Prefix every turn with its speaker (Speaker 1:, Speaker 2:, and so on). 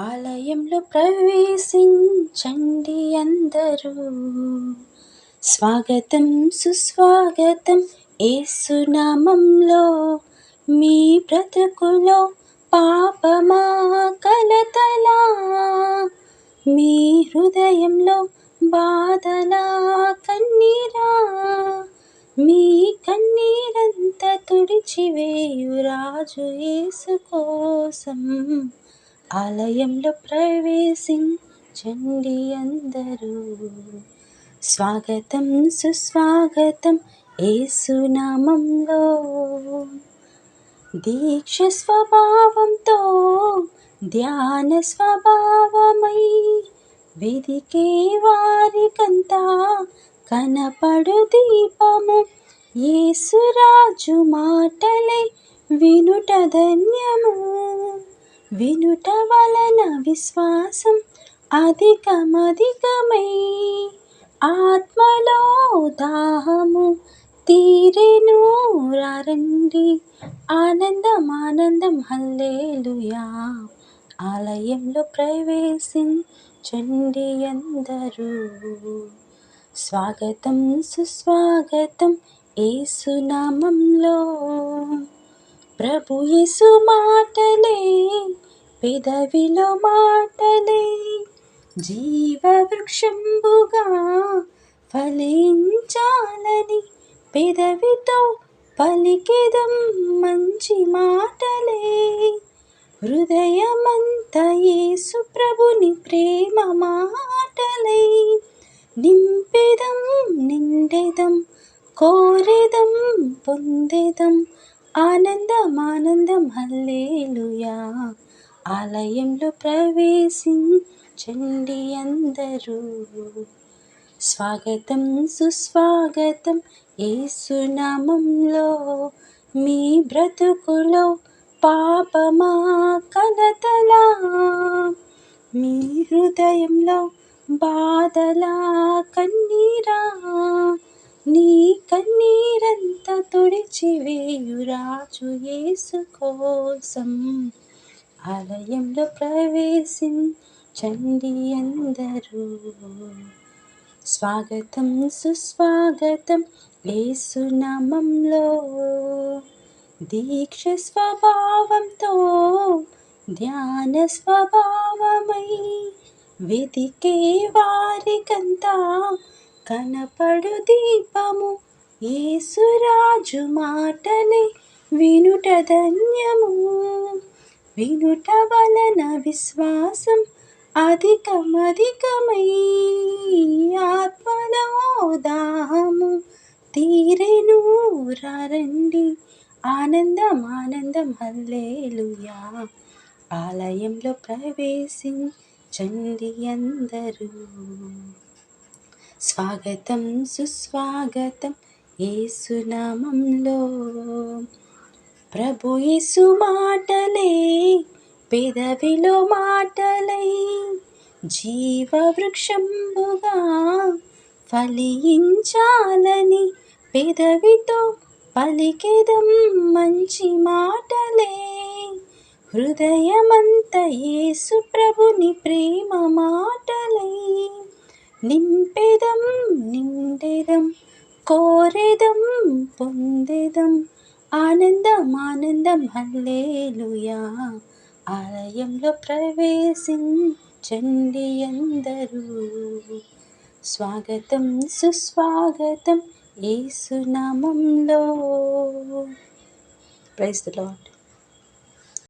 Speaker 1: ఆలయంలో ప్రవేశించండి అందరూ. స్వాగతం సుస్వాగతం ఏసునామంలో మీ బ్రతుకులో పాపమా కలతలా? మీ హృదయంలో బాధలా కన్నీరా? మీ కన్నీరంత తుడిచివేయు రాజు ఏసు కోసం. ఆలయంలో ప్రవేశించండి అందరూ. స్వాగతం సుస్వాగతం ఏసునామంలో దీక్ష స్వభావంతో ధ్యాన స్వభావమై వెదికే వారికంతా కనపడు దీపము. యేసురాజు మాటలే వినుట ధన్యము. వినుట వలన విశ్వాసం అధికమధికమై. ఆత్మలో దాహము తీరెను రండి ఆనందం ఆనందం హల్లేలుయా. ఆలయంలో ప్రవేశించండి అందరూ. స్వాగతం సుస్వాగతం ఏసునామంలో. ప్రభు యేసు మాటలే పెదవిలో మాటలే. జీవవృక్షంబుగా ఫలించాలని పెదవితో పలికిదం మంచి మాటలే. హృదయమంత యేసు ప్రభుని ప్రేమ మాటలై. నింపెదం నిండెదం కోరెదం పొందెదం ఆనందం ఆనందం హల్లేలుయా. ఆలయంలో ప్రవేశించండి అందరూ. స్వాగతం సుస్వాగతం ఏసునామంలో మీ బ్రతుకులో పాపమా కలతలా? మీ హృదయంలో బాధలా కన్నీరా? నీ కన్నీరంతా తుడిచివేయు రాజు యేసు కోసం. ఆలయంలో ప్రవేశించండి అందరూ. స్వాగతం సుస్వాగతం ఏసునామంలో దీక్ష స్వభావంతో ధ్యాన స్వభావమై వెతికే వారికంతా కనపడు దీపము. ఏసురాజు మాటలే వినుట ధన్యము. వినుట వలన విశ్వాసం అధికమధికమై ఆత్మలో దాహము తీరెను. రండి. ఆనందం ఆనందం హల్లేలుయా. ఆలయంలో ప్రవేశించండి అందరూ. స్వాగతం సుస్వాగతం ఏసునామంలో. ప్రభు యేసు మాటలే పెదవిలో మాటలై జీవవృక్షంబుగా ఫలించాలని పెదవితో పలికెదం మంచి మాటలే. హృదయమంత యేసు ప్రభుని ప్రేమ మాటలై. నింపెదం నిండెదం కోరెదం పొందెదం. ఆనందం ఆనందం హల్లేలుయా. ఆలయంలో ప్రవేశించండి అందరూ. స్వాగతం సుస్వాగతం ఏసునామంలో ప్రైజ్ ద లాడ్